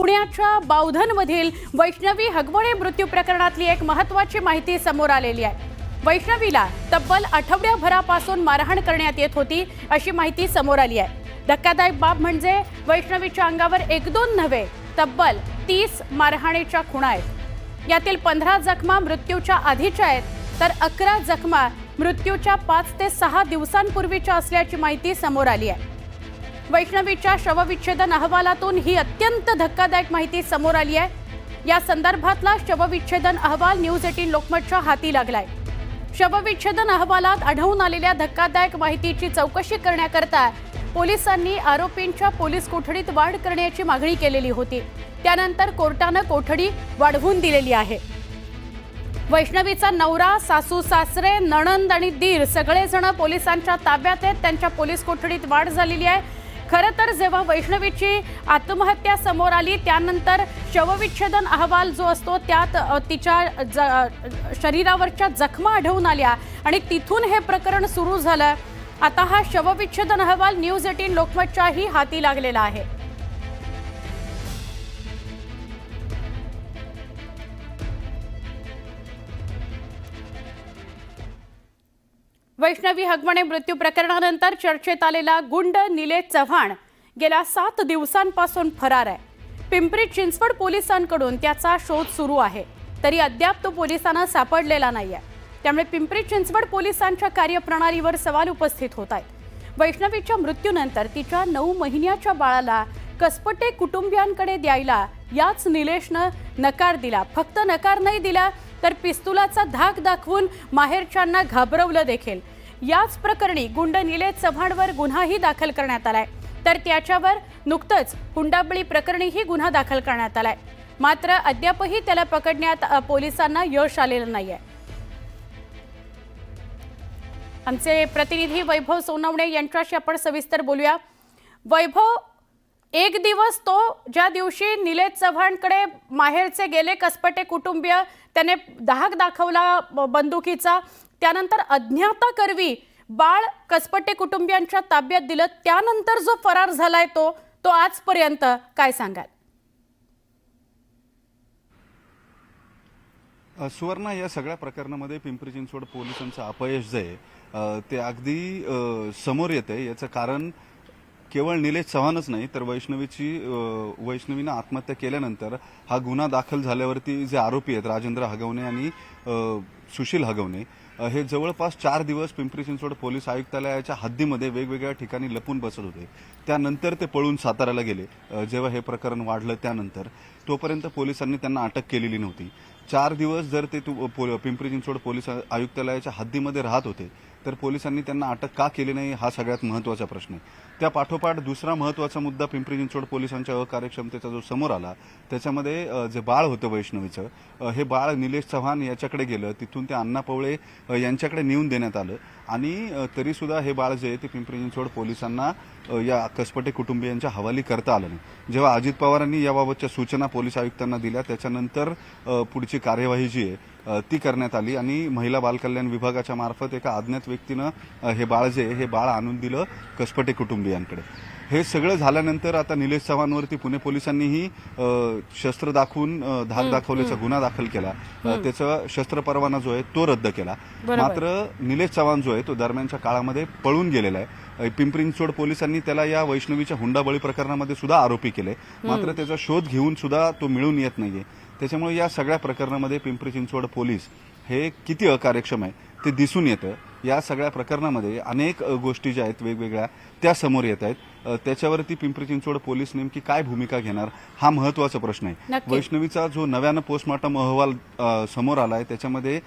पुण्याच्या बावधनमधील वैष्णवी हगवणे मृत्यू प्रकरणातली एक महत्वाची माहिती समोर आलेली आहे. वैष्णवीला तब्बल आठवड्याभरापासून मारहाण करण्यात येत होती अशी माहिती समोर आली आहे. धक्कादायक बाब म्हणजे वैष्णवीच्या अंगावर एक दोन नव्हे तब्बल तीस मारहाणीच्या खुणा आहेत. यातील पंधरा जखमा मृत्यूच्या आधीच्या आहेत तर अकरा जखमा मृत्यूच्या पाच ते सहा दिवसांपूर्वीच्या असल्याची माहिती समोर आली आहे. वैष्णवीच्या शवविच्छेदन अहवालातून ही अत्यंत धक्कादायक माहिती समोर आली आहे. या संदर्भातला शवविच्छेदन अहवाल न्यूज एटीन लोकमतच्या हाती लागलाय. शवविच्छेदन अहवालात आढळून आलेल्या धक्कादायक माहितीची चौकशी करण्याकरता पोलिसांनी आरोपींच्या पोलीस कोठडीत वाढ करण्याची मागणी केलेली होती. त्यानंतर कोर्टानं कोठडी वाढवून दिलेली आहे. वैष्णवीचा नवरा सासू सासरे नणंद आणि दीर सगळेजण पोलिसांच्या ताब्यात आहेत. त्यांच्या पोलीस कोठडीत वाढ झालेली आहे. खरं तर जेव्हा वैष्णवीची आत्महत्या समोर आली त्यानंतर शवविच्छेदन अहवाल जो असतो त्यात तिच्या ज शरीरावरच्या जखमा आढळून आल्या आणि तिथून हे प्रकरण सुरू झालं. आता हा शवविच्छेदन अहवाल न्यूज एटीन लोकमतच्याही हाती लागलेला आहे. वैष्णवी हगवणे मृत्यू प्रकरणानंतर चर्चेत आलेला गुंड निलेश चव्हाण गेल्या सात दिवसांपासून फरार आहे. पिंपरी चिंचवड पोलिसांकडून त्याचा शोध सुरू आहे. तरी अद्याप तो पोलिसांना सापडलेला नाही आहे त्यामुळे पिंपरी चिंचवड पोलिसांच्या कार्यप्रणालीवर सवाल उपस्थित होत आहेत. वैष्णवीच्या मृत्यूनंतर तिच्या नऊ महिन्याच्या बाळाला कसपटे कुटुंबियांकडे द्यायला याच निलेशनं नकार दिला. फक्त नकार नाही दिला तर पिस्तुलाचा धाक दाखवून माहेरच्यांना घाबरवलं देखील. याच प्रकरणी गुंड निलेश चव्हाणवर गुन्हाही दाखल करण्यात आलाय. तर त्याच्यावर नुकतंच हुंडाबळी प्रकरणीही गुन्हा दाखल करण्यात आलाय. मात्र अद्यापही त्याला पकडण्यात पोलिसांना यश आलेलं नाहीये. आमचे प्रतिनिधी वैभव सोनवणे यांच्याशी आपण सविस्तर बोलूया. वैभव एक दिवस तो ज्या दिवशी निलेश चव्हाणकडे माहेरचे गेले कसपटे कुटुंबीय त्याने धाक दाखवला बंदुकीचा त्यानंतर अज्ञाता करवी बाळ कसपटे कुटुंबियांच्या ताब्यात दिलं. त्यानंतर जो फरार झालाय तो तो आजपर्यंत काय सांगाल? अ, सुवर्णा या सगळ्या प्रकरणामध्ये पिंपरी चिंचवड पोलिसांचं अपयश जे ते अगदी समोर येते याचं कारण केवळ निलेश चव्हाणच नाही तर वैष्णवीची वैष्णवीनं आत्महत्या केल्यानंतर हा गुन्हा दाखल झाल्यावरती जे आरोपी आहेत राजेंद्र हगवणे आणि सुशील हगवणे हे जवळपास चार दिवस पिंपरी चिंचवड पोलीस आयुक्तालयाच्या हद्दीमध्ये वेगवेगळ्या ठिकाणी लपून बसत होते. त्यानंतर ते पळून साताऱ्याला गेले. जेव्हा हे प्रकरण वाढलं त्यानंतर तोपर्यंत पोलिसांनी त्यांना अटक केलेली नव्हती. चार दिवस जर ते पिंपरी चिंचवड पोलीस आयुक्तालयाच्या हद्दीमध्ये राहत होते तर पोलिसांनी त्यांना अटक का केली नाही हा सगळ्यात महत्त्वाचा प्रश्न आहे. त्या पाठोपाठ दुसरा महत्त्वाचा मुद्दा पिंपरी चिंचवड पोलिसांच्या अकार्यक्षमतेचा जो समोर आला त्याच्यामध्ये जे बाळ होतं वैष्णवीचं हे बाळ निलेश चव्हाण याच्याकडे गेलं तिथून ते अण्णा पवळे यांच्याकडे नेऊन देण्यात आलं. आणि तरीसुद्धा हे बाळ जे आहे ते पिंपरी चिंचवड पोलिसांना या कसपटे कुटुंबियांच्या हवाली करता आलं नाही. जेव्हा अजित पवारांनी याबाबतच्या सूचना पोलीस आयुक्तांना दिल्या त्याच्यानंतर पुढची कार्यवाही जी आहे ती करण्यात आली आणि महिला बालकल्याण विभागाच्या मार्फत एका अज्ञात व्यक्तीनं हे बाळ जे हे बाळ आणून दिलं कसपटे कुटुंबियांकडे. हे सगळं झाल्यानंतर आता निलेश चव्हाणवरती पुणे पोलिसांनीही शस्त्र दाखवून धाक दाखवल्याचा गुन्हा दाखल केला. त्याचा शस्त्र परवाना जो आहे तो रद्द केला. मात्र निलेश चव्हाण जो आहे तो दरम्यानच्या काळामध्ये पळून गेलेला आहे. अ, पिंपरी चिंचवड पोलिसांनी त्याला या वैष्णवीच्या हुंडाबळी प्रकरणामध्ये सुद्धा आरोपी केले. मात्र त्याचा शोध घेऊन सुद्धा तो मिळून येत नाहीये. त्याच्यामुळे या सगळ्या प्रकरणामध्ये पिंपरी चिंचवड पोलीस हे किती अकार्यक्षम आहे ते दिसून येतं. या सगळ्या प्रकरणामध्ये अनेक गोष्टी ज्या आहेत वेगवेगळ्या त्या समोर येत आहेत. त्याच्यावरती पिंपरी चिंचवड पोलीस नेमकी काय भूमिका घेणार हा महत्त्वाचा प्रश्न आहे. वैष्णवीचा जो नव्यानं पोस्टमॉर्टम अहवाल समोर आलाय त्याच्यामध्ये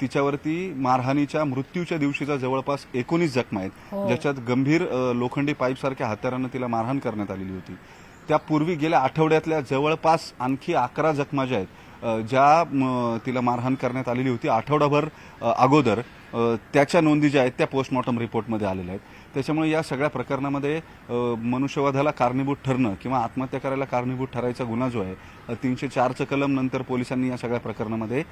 तिच्यावरती मारहाणीच्या मृत्यूच्या दिवशीचा जवळपास एकोणीस जखमा आहेत. हो. ज्याच्यात गंभीर लोखंडी पाईपसारख्या हत्यारानं तिला मारहाण करण्यात आलेली होती. त्यापूर्वी गेल्या आठवड्यातल्या जवळपास आणखी अकरा जखमा ज्या आहेत ज्या म, तिला मारहाण करण्यात आलेली होती आठवडाभर अगोदर. त्याच्या नोंदी ज्या आहेत त्या पोस्टमॉर्टम रिपोर्टमध्ये आलेल्या आहेत. त्याच्यामुळे या सगळ्या प्रकरणामध्ये मनुष्यवधाला कारणीभूत ठरणं किंवा आत्महत्या करायला कारणीभूत ठरायचा गुन्हा जो आहे तीनशे चारचं कलम नंतर पोलिसांनी या सगळ्या प्रकरणामध्ये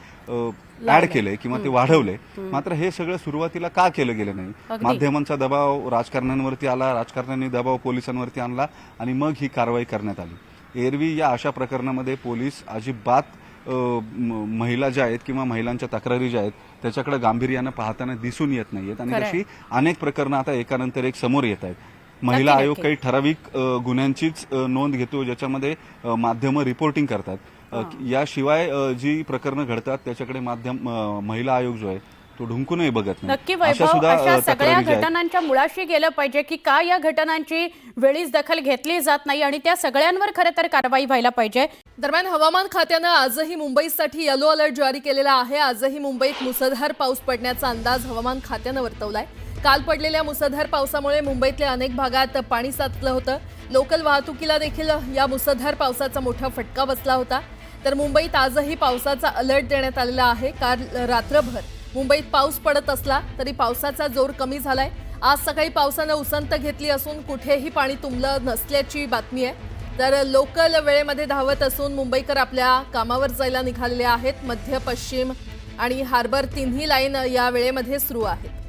ऍड केलंय किंवा ते वाढवलंय. मात्र हे सगळं सुरुवातीला का केलं गेलं नाही. माध्यमांचा दबाव राजकारण्यांवरती आला राजकारण्यांनी दबाव पोलिसांवरती आणला आणि मग ही कारवाई करण्यात आली. एरवी या अशा प्रकरणामध्ये पोलीस अजिबात महिला ज्या आहेत किंवा महिलांच्या तक्रारी ज्या आहेत त्याच्याकडे गांभीर्यानं पाहताना दिसून येत नाहीयेत आणि. तशी अनेक प्रकरणं आता एकानंतर एक समोर येत आहेत महिला आयोग. काही ठराविक गुन्ह्यांचीच नोंद घेतो ज्याच्यामध्ये माध्यमं रिपोर्टिंग करतात याशिवाय जी प्रकरणं घडतात त्याच्याकडे माध्यम महिला आयोग जो आहे तो ढुंकूनही बघत नाही. नक्की अशा वैभव अशा सगळ्या. घटनांच्या मुळाशी गेलं पाहिजे की का या घटनांची वेळीच दखल घेतली जात नाही आणि त्या सगळ्यांवर खरं तर कारवाई व्हायला पाहिजे. दरम्यान हवामान खात्यानं आजही मुंबईसाठी येलो अलर्ट जारी केलेला आहे. आजही मुंबईत मुसळधार पाऊस पडण्याचा अंदाज हवामान खात्यानं वर्तवलाय. काल पडलेल्या मुसळधार पावसामुळे मुंबईतल्या अनेक भागात पाणी साचलं होतं. लोकल वाहतुकीला देखील या मुसळधार पावसाचा मोठा फटका बसला होता. तर मुंबईत आजही पावसाचा अलर्ट देण्यात आलेला आहे. काल रात्रभर मुंबईत पाऊस पडत असला तरी पावसाचा जोर कमी झालाय. आज सकाळी पावसानं उसंत घेतली असून कुठेही पाणी तुंबलं नसल्याची बातमी आहे. तर लोकल वेळेमध्ये धावत असून मुंबईकर आपल्या कामावर जायला निघालेले आहेत. मध्य पश्चिम आणि हार्बर तिन्ही लाईन या वेळेमध्ये सुरू आहेत.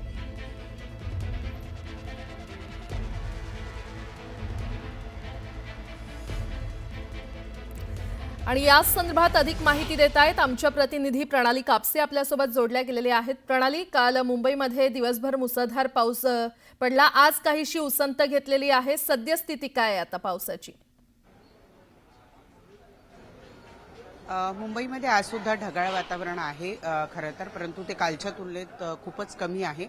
आणि याच संदर्भात अधिक माहिती देत आहेत आमच्या प्रतिनिधी प्रणाली कापसे आपल्यासोबत जोडल्या गेलेले आहेत. प्रणाली काल मुंबईमध्ये दिवसभर मुसळधार पाऊस पडला. आज काहीशी उसंत घेतलेली आहे. सद्यस्थिती काय आहे आता पावसाची? मुंबईमध्ये आज सुद्धा ढगाळ वातावरण आहे खरं तर परंतु ते कालच्या तुलनेत खूपच कमी आहे.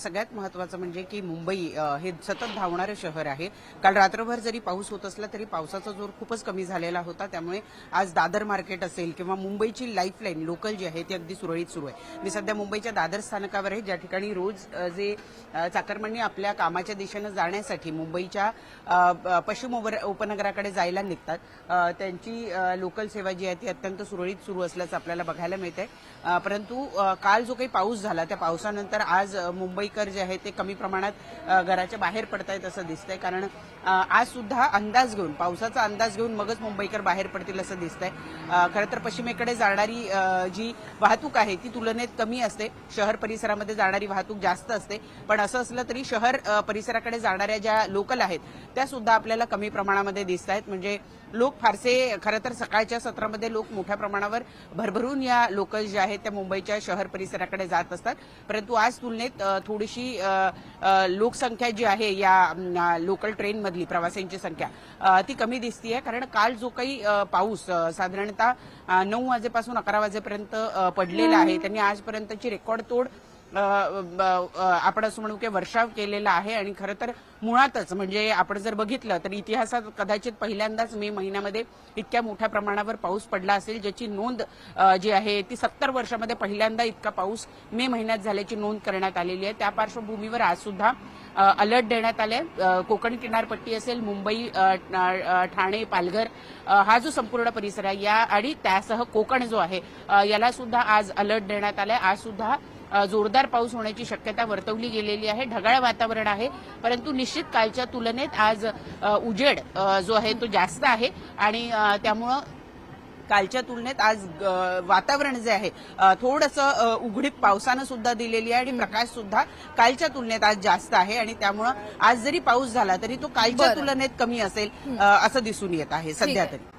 सगळ्यात महत्त्वाचं म्हणजे की मुंबई हे सतत धावणारं शहर आहे. काल रात्रभर जरी पाऊस होत असला तरी पावसाचा जोर खूपच कमी झालेला होता. त्यामुळे आज दादर मार्केट असेल किंवा मुंबईची लाईफलाईन लोकल जी आहे ती अगदी सुरळीत सुरू आहे. मी सध्या मुंबईच्या दादर स्थानकावर आहे ज्या ठिकाणी रोज जे अ, आपल्या कामाच्या दिशेनं जाण्यासाठी मुंबईच्या पश्चिम उपनगराकडे जायला निघतात. त्यांची लोकल सेवा जी आहे ती अत्यंत सुरळीत सुरू असल्याचं आपल्याला बघायला मिळतंय. आहे परंतु काल जो काही पाऊस झाला त्या पावसानंतर आज मुंबईकर जे आहे ते कमी प्रमाणात घराच्या बाहेर पडतायत असं दिसतंय. कारण आज सुद्धा अंदाज घेऊन पावसाचा अंदाज घेऊन मगच मुंबईकर बाहेर पडतील असं दिसतंय. खरं तर पश्चिमेकडे जाणारी जी वाहतूक आहे ती तुलनेत कमी असते. शहर परिसरामध्ये जाणारी वाहतूक जास्त असते. पण असं असलं तरी शहर परिसराकडे जाणाऱ्या ज्या लोकल आहेत त्या सुद्धा आपल्याला कमी प्रमाणामध्ये दिसत आहेत म्हणजे लोक फारसे खरं तर सकाळच्या सत्रामध्ये लोक मोठ्या प्रमाणावर भरभरून या लोकल ज्या आहेत त्या मुंबईच्या शहर परिसराकडे जात असतात. परंतु आज तुलनेत थोडीशी लोकसंख्या जी आहे या लोकल ट्रेनमधली प्रवाशांची संख्या ती कमी दिसतीये. कारण काल जो काही पाऊस साधारणतः नऊ वाजेपासून अकरा वाजेपर्यंत पडलेला आहे त्यांनी आजपर्यंतची रेकॉर्ड तोड आपण असं म्हणू की वर्षाव केलेला आहे आणि खरं तर मुळातच म्हणजे आपण जर बघितलं तर इतिहासात कदाचित पहिल्यांदाच मे महिन्यामध्ये इतक्या मोठ्या प्रमाणावर पाऊस पडला असेल ज्याची नोंद जी आहे ती सत्तर वर्षामध्ये पहिल्यांदा इतका पाऊस मे महिन्यात झाल्याची नोंद करण्यात आलेली आहे. त्या पार्श्वभूमीवर आज सुद्धा अलर्ट देण्यात आले कोकण किनारपट्टी असेल मुंबई ठाणे पालघर हा जो संपूर्ण परिसर आहे या आणि त्यासह कोकण जो आहे याला सुद्धा आज अलर्ट देण्यात आलाय. आज सुद्धा जोरदार पाऊस होण्याची शक्यता वर्तवली गेलेली आहे. ढगाळ वातावरण आहे. परंतु निश्चित कालच्या तुलनेत आज उजेड जो आहे तो जास्त आहे. आणि त्यामुळं कालच्या तुलनेत आज वातावरण जे आहे थोडंसं उघडीप पावसानं सुद्धा दिलेली आहे आणि प्रकाश सुद्धा कालच्या तुलनेत आज जास्त आहे. आणि त्यामुळं आज जरी पाऊस झाला तरी तो कालच्या. तुलनेत कमी असेल असं दिसून येत आहे सध्या. तरी.